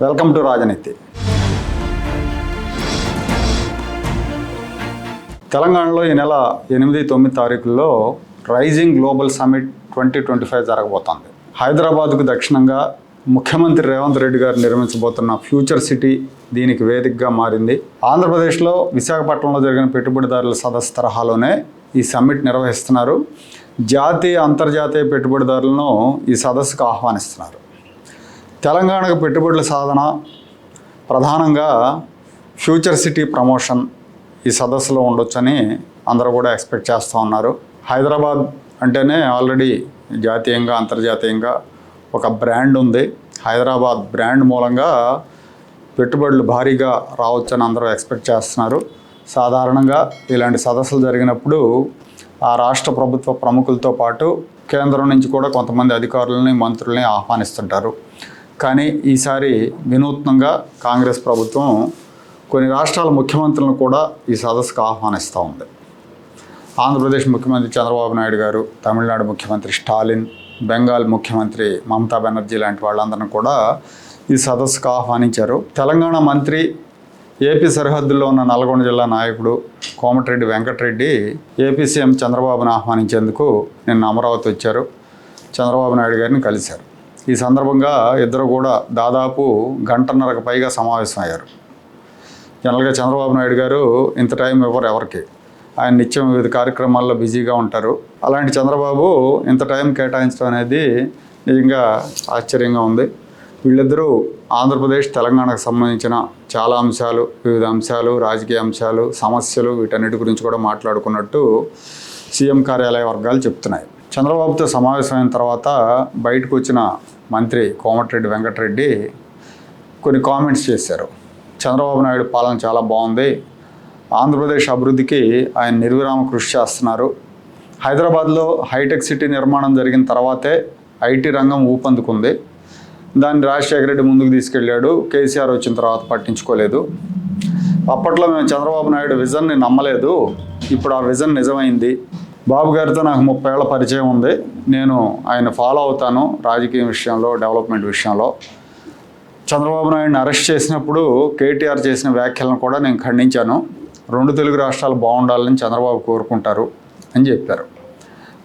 Welcome to రాజనీతి. తెలంగాణలో ఈ నెల ఎనిమిది తొమ్మిది తారీఖుల్లో rising global summit twenty twenty five జరగబోతోంది. హైదరాబాద్కు దక్షిణంగా ముఖ్యమంత్రి రేవంత్ రెడ్డి గారు నిర్మించబోతున్న ఫ్యూచర్ సిటీ దీనికి వేదికగా మారింది. ఆంధ్రప్రదేశ్లో విశాఖపట్నంలో జరిగిన పెట్టుబడిదారుల సదస్సు తరహాలోనే ఈ సమ్మిట్ నిర్వహిస్తున్నారు. జాతీయ అంతర్జాతీయ పెట్టుబడిదారులను ఈ సదస్సుకు ఆహ్వానిస్తున్నారు. తెలంగాణకు పెట్టుబడుల సాధన ప్రధానంగా ఫ్యూచర్ సిటీ ప్రమోషన్ ఈ సదస్సులో ఉండొచ్చని అందరూ కూడా ఎక్స్పెక్ట్ చేస్తూ ఉన్నారు. హైదరాబాద్ అంటేనే ఆల్రెడీ జాతీయంగా అంతర్జాతీయంగా ఒక బ్రాండ్ ఉంది. హైదరాబాద్ బ్రాండ్ మూలంగా పెట్టుబడులు భారీగా రావచ్చని అందరూ ఎక్స్పెక్ట్ చేస్తున్నారు. సాధారణంగా ఇలాంటి సదస్సులు జరిగినప్పుడు ఆ రాష్ట్ర ప్రభుత్వ ప్రముఖులతో పాటు కేంద్రం నుంచి కూడా కొంతమంది అధికారులని మంత్రుల్ని ఆహ్వానిస్తుంటారు. కానీ ఈసారి వినూత్నంగా కాంగ్రెస్ ప్రభుత్వం కొన్ని రాష్ట్రాల ముఖ్యమంత్రులను కూడా ఈ సదస్సుకు ఆహ్వానిస్తూ ఉంది. ఆంధ్రప్రదేశ్ ముఖ్యమంత్రి చంద్రబాబు నాయుడు గారు తమిళనాడు ముఖ్యమంత్రి స్టాలిన్ బెంగాల్ ముఖ్యమంత్రి మమతా బెనర్జీ లాంటి వాళ్ళందరిని కూడా ఈ సదస్సుకు ఆహ్వానించారు. తెలంగాణ మంత్రి ఏపీ సరిహద్దుల్లో ఉన్న నల్గొండ జిల్లా నాయకుడు కోమటిరెడ్డి వెంకటరెడ్డి ఏపీ సీఎం చంద్రబాబును ఆహ్వానించేందుకు నిన్న అమరావతి వచ్చారు. చంద్రబాబు నాయుడు గారిని కలిశారు. ఈ సందర్భంగా ఇద్దరు కూడా దాదాపు గంటన్నరకు పైగా సమావేశం అయ్యారు జనరల్గా చంద్రబాబు నాయుడు గారు ఇంత టైం ఇవ్వరు ఎవరికి. ఆయన నిత్యం వివిధ కార్యక్రమాల్లో బిజీగా ఉంటారు. అలాంటి చంద్రబాబు ఇంత టైం కేటాయించడం అనేది నిజంగా ఆశ్చర్యంగా ఉంది. వీళ్ళిద్దరూ ఆంధ్రప్రదేశ్ తెలంగాణకు సంబంధించిన చాలా అంశాలు వివిధ అంశాలు రాజకీయ అంశాలు సమస్యలు వీటన్నిటి గురించి కూడా మాట్లాడుకున్నట్టు సీఎం కార్యాలయ వర్గాలు చెప్తున్నాయి. చంద్రబాబుతో సమావేశమైన తర్వాత బయటకు వచ్చిన మంత్రి కోమటిరెడ్డి వెంకటరెడ్డి కొన్ని కామెంట్స్ చేశారు. చంద్రబాబు నాయుడు పాలన చాలా బాగుంది. ఆంధ్రప్రదేశ్ అభివృద్ధికి ఆయన నిర్విరామ కృషి చేస్తున్నారు. హైదరాబాద్లో హైటెక్ సిటీ నిర్మాణం జరిగిన తర్వాతే ఐటీ రంగం ఊపందుకుంది. దాన్ని రాజశేఖర రెడ్డి ముందుకు తీసుకెళ్ళాడు. కేసీఆర్ వచ్చిన తర్వాత పట్టించుకోలేదు. అప్పట్లో మేము చంద్రబాబు నాయుడు విజన్ని నమ్మలేదు. ఇప్పుడు ఆ విజన్ నిజమైంది. బాబు గారితో నాకు ముప్పై ఏళ్ళ పరిచయం ఉంది. నేను ఆయన ఫాలో అవుతాను రాజకీయ విషయంలో డెవలప్మెంట్ విషయంలో. చంద్రబాబు నాయుడిని అరెస్ట్ చేసినప్పుడు కేటీఆర్ చేసిన వ్యాఖ్యలను కూడా నేను ఖండించాను. రెండు తెలుగు రాష్ట్రాలు బాగుండాలని చంద్రబాబు కోరుకుంటారు అని చెప్పారు.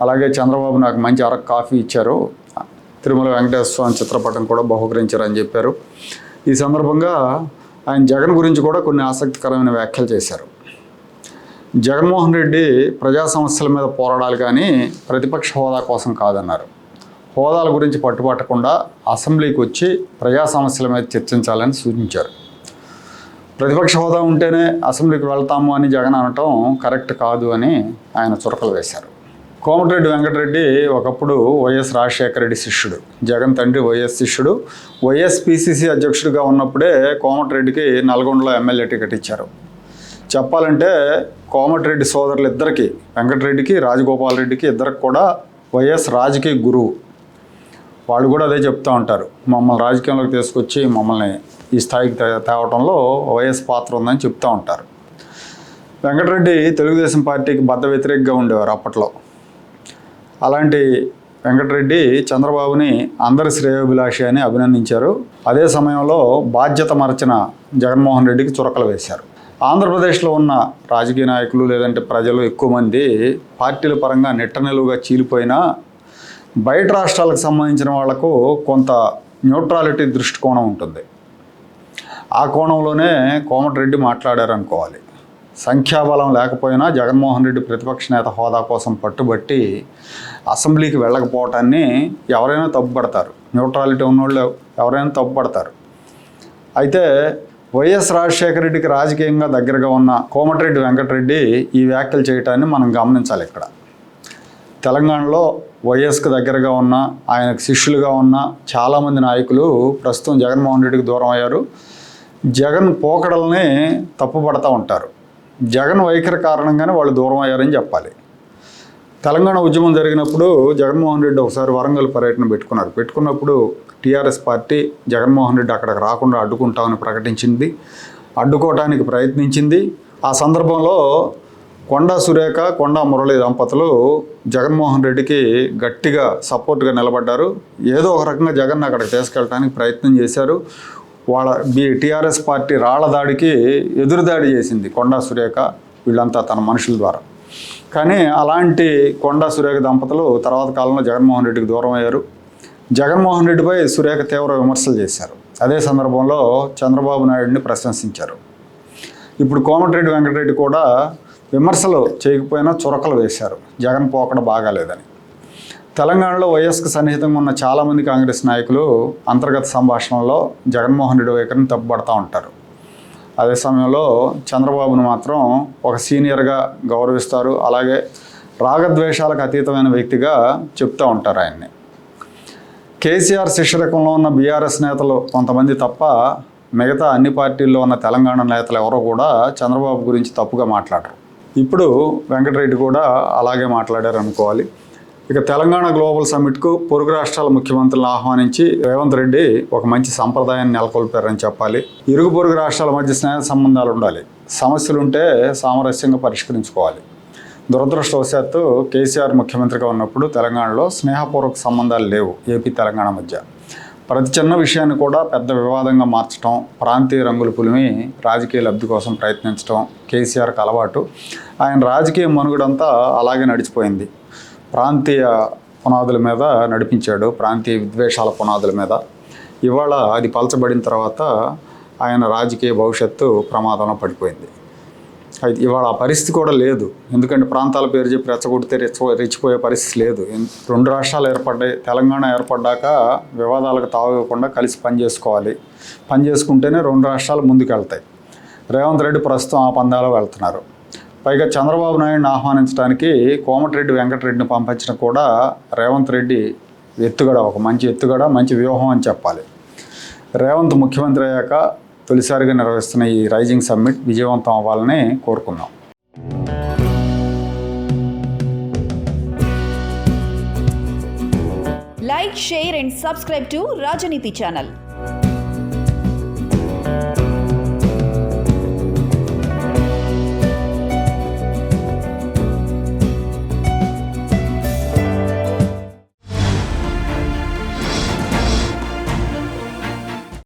అలాగే చంద్రబాబు నాకు మంచి అరకు కాఫీ ఇచ్చారు. తిరుమల వెంకటేశ్వర స్వామి చిత్రపటం కూడా బహుకరించారని చెప్పారు. ఈ సందర్భంగా ఆయన జగన్ గురించి కూడా కొన్ని ఆసక్తికరమైన వ్యాఖ్యలు చేశారు. జగన్మోహన్ రెడ్డి ప్రజా సమస్యల మీద పోరాడాలి కానీ ప్రతిపక్ష హోదా కోసం కాదన్నారు. హోదాల గురించి పట్టుపట్టకుండా అసెంబ్లీకి వచ్చి ప్రజా సమస్యల మీద చర్చించాలని సూచించారు. ప్రతిపక్ష హోదా ఉంటేనే అసెంబ్లీకి వెళ్తాము అని జగన్ అనటం కరెక్ట్ కాదు అని ఆయన చురకలు వేశారు. కోమటిరెడ్డి వెంకటరెడ్డి ఒకప్పుడు వైఎస్ రాజశేఖర రెడ్డి శిష్యుడు జగన్ తండ్రి వైఎస్ శిష్యుడు వైఎస్ అధ్యక్షుడిగా ఉన్నప్పుడే కోమటిరెడ్డికి నల్గొండలో ఎమ్మెల్యే టికెట్ ఇచ్చారు. చెప్పాలంటే కోమటిరెడ్డి సోదరులు ఇద్దరికి వెంకటరెడ్డికి రాజగోపాల్ రెడ్డికి ఇద్దరికి కూడా వైఎస్ రాజకీయ గురువు. వాళ్ళు కూడా అదే చెప్తూ ఉంటారు. మమ్మల్ని రాజకీయంలోకి తీసుకొచ్చి మమ్మల్ని ఈ స్థాయికి తే- తేవటంలో వైఎస్ పాత్ర ఉందని చెప్తూ ఉంటారు. వెంకటరెడ్డి తెలుగుదేశం పార్టీకి బద్ద వ్యతిరేకంగా ఉండేవారు అప్పట్లో. అలాంటి వెంకటరెడ్డి చంద్రబాబుని అందరి శ్రేయోభిలాషి అని అభినందించారు. అదే సమయంలో బాధ్యత మరచిన జగన్మోహన్ రెడ్డికి చురకలు వేశారు. ఆంధ్రప్రదేశ్లో ఉన్న రాజకీయ నాయకులు లేదంటే ప్రజలు ఎక్కువ మంది పార్టీల పరంగా నిట్ట నిలువుగా చీలిపోయినా బయట రాష్ట్రాలకు సంబంధించిన వాళ్ళకు కొంత న్యూట్రాలిటీ దృష్టికోణం ఉంటుంది. ఆ కోణంలోనే కోమటిరెడ్డి మాట్లాడారు అనుకోవాలి సంఖ్యాబలం లేకపోయినా జగన్మోహన్ రెడ్డి ప్రతిపక్ష నేత హోదా కోసం పట్టుబట్టి అసెంబ్లీకి వెళ్ళకపోవటాన్ని ఎవరైనా తప్పుపడతారు. న్యూట్రాలిటీ ఉన్నోళ్ళు ఎవరైనా తప్పుపడతారు. అయితే వైఎస్ రాజశేఖర రెడ్డికి రాజకీయంగా దగ్గరగా ఉన్న కోమటిరెడ్డి వెంకటరెడ్డి ఈ వ్యాఖ్యలు చేయటాన్ని మనం గమనించాలి ఇక్కడ. తెలంగాణలో వైఎస్కు దగ్గరగా ఉన్న ఆయనకు శిష్యులుగా ఉన్న చాలామంది నాయకులు ప్రస్తుతం జగన్మోహన్ రెడ్డికి దూరం అయ్యారు. జగన్ పోకడల్ని తప్పుపడతా ఉంటారు. జగన్ వైఖరి కారణంగానే వాళ్ళు దూరం అయ్యారని చెప్పాలి. తెలంగాణ ఉద్యమం జరిగినప్పుడు జగన్మోహన్ రెడ్డి ఒకసారి వరంగల్ పర్యటన పెట్టుకున్నారు. పెట్టుకున్నప్పుడు టీఆర్ఎస్ పార్టీ జగన్మోహన్ రెడ్డి అక్కడికి రాకుండా అడ్డుకుంటామని ప్రకటించింది. అడ్డుకోవటానికి ప్రయత్నించింది. ఆ సందర్భంలో కొండా సురేఖ కొండా మురళి దంపతులు జగన్మోహన్ రెడ్డికి గట్టిగా సపోర్ట్గా నిలబడ్డారు. ఏదో ఒక రకంగా జగన్ అక్కడికి తీసుకెళ్ళడానికి ప్రయత్నం చేశారు. వాళ్ళ బి టీఆర్ఎస్ పార్టీ రాళ్ళ దాడికి ఎదురుదాడి చేసింది కొండా సురేఖ వీళ్ళంతా తన మనుషుల ద్వారా. కానీ అలాంటి కొండా సురేఖ దంపతులు తర్వాత కాలంలో జగన్మోహన్ రెడ్డికి దూరం అయ్యారు. జగన్మోహన్ రెడ్డిపై సురేఖ తీవ్ర విమర్శలు చేశారు. అదే సందర్భంలో చంద్రబాబు నాయుడిని ప్రశంసించారు. ఇప్పుడు కోమటిరెడ్డి వెంకటరెడ్డి కూడా విమర్శలు చేయకపోయినా చురకలు వేశారు. జగన్ పోకడ బాగాలేదని. తెలంగాణలో వైఎస్కు సన్నిహితంగా ఉన్న చాలామంది కాంగ్రెస్ నాయకులు అంతర్గత సంభాషణలో జగన్మోహన్ రెడ్డి వైఖరిని తప్పుపడతా ఉంటారు. అదే సమయంలో చంద్రబాబును మాత్రం ఒక సీనియర్గా గౌరవిస్తారు. అలాగే రాగద్వేషాలకు అతీతమైన వ్యక్తిగా చెప్తూ ఉంటారు ఆయన్ని. కేసీఆర్ శిష్యరకంలో ఉన్న బీఆర్ఎస్ నేతలు కొంతమంది తప్ప మిగతా అన్ని పార్టీల్లో ఉన్న తెలంగాణ నేతలు ఎవరో కూడా చంద్రబాబు గురించి తప్పుగా మాట్లాడరు. ఇప్పుడు వెంకటరెడ్డి కూడా అలాగే మాట్లాడారు అనుకోవాలి ఇక తెలంగాణ గ్లోబల్ సమ్మిట్కు పొరుగు రాష్ట్రాల ముఖ్యమంత్రులను ఆహ్వానించి రేవంత్ రెడ్డి ఒక మంచి సంప్రదాయాన్ని నెలకొల్పారని చెప్పాలి. ఇరుగు పొరుగు రాష్ట్రాల మధ్య స్నేహ సంబంధాలు ఉండాలి. సమస్యలు ఉంటే సామరస్యంగా పరిష్కరించుకోవాలి. దురదృష్టవశాత్తు కేసీఆర్ ముఖ్యమంత్రిగా ఉన్నప్పుడు తెలంగాణలో స్నేహపూర్వక సంబంధాలు లేవు ఏపీ తెలంగాణ మధ్య. ప్రతి చిన్న విషయాన్ని కూడా పెద్ద వివాదంగా మార్చడం ప్రాంతీయ రంగులు పులిమి రాజకీయ లబ్ధి కోసం ప్రయత్నించడం కేసీఆర్కి అలవాటు. ఆయన రాజకీయ మనుగడంతా అలాగే నడిచిపోయింది. ప్రాంతీయ పునాదుల మీద నడిపించాడు ప్రాంతీయ విద్వేషాల పునాదుల మీద. ఇవాళ అది పలచబడిన తర్వాత ఆయన రాజకీయ భవిష్యత్తు ప్రమాదంలో పడిపోయింది. అయితే ఇవాళ ఆ పరిస్థితి కూడా లేదు. ఎందుకంటే ప్రాంతాల పేరు చెప్పి రెచ్చగొడితే రెచ్చ రెచ్చిపోయే పరిస్థితి లేదు. రెండు రాష్ట్రాలు ఏర్పడ్డాయి. తెలంగాణ ఏర్పడ్డాక వివాదాలకు తావివ్వకుండా కలిసి పనిచేసుకోవాలి పని చేసుకుంటేనే రెండు రాష్ట్రాలు ముందుకెళ్తాయి. రేవంత్ రెడ్డి ప్రస్తుతం ఆ పందాలో వెళ్తున్నారు. పైగా చంద్రబాబు నాయుడిని ఆహ్వానించడానికి కోమటిరెడ్డి వెంకటరెడ్డిని పంపించడం కూడా రేవంత్ రెడ్డి ఎత్తుగడ ఒక మంచి ఎత్తుగడ మంచి వ్యూహం అని చెప్పాలి. రేవంత్ ముఖ్యమంత్రి అయ్యాక తొలిసారిగా నిర్వహిస్తున్న ఈ రైజింగ్ సమ్మిట్ విజయవంతం అవ్వాలని కోరుకున్నాం like share and subscribe to Rajaneeti channel.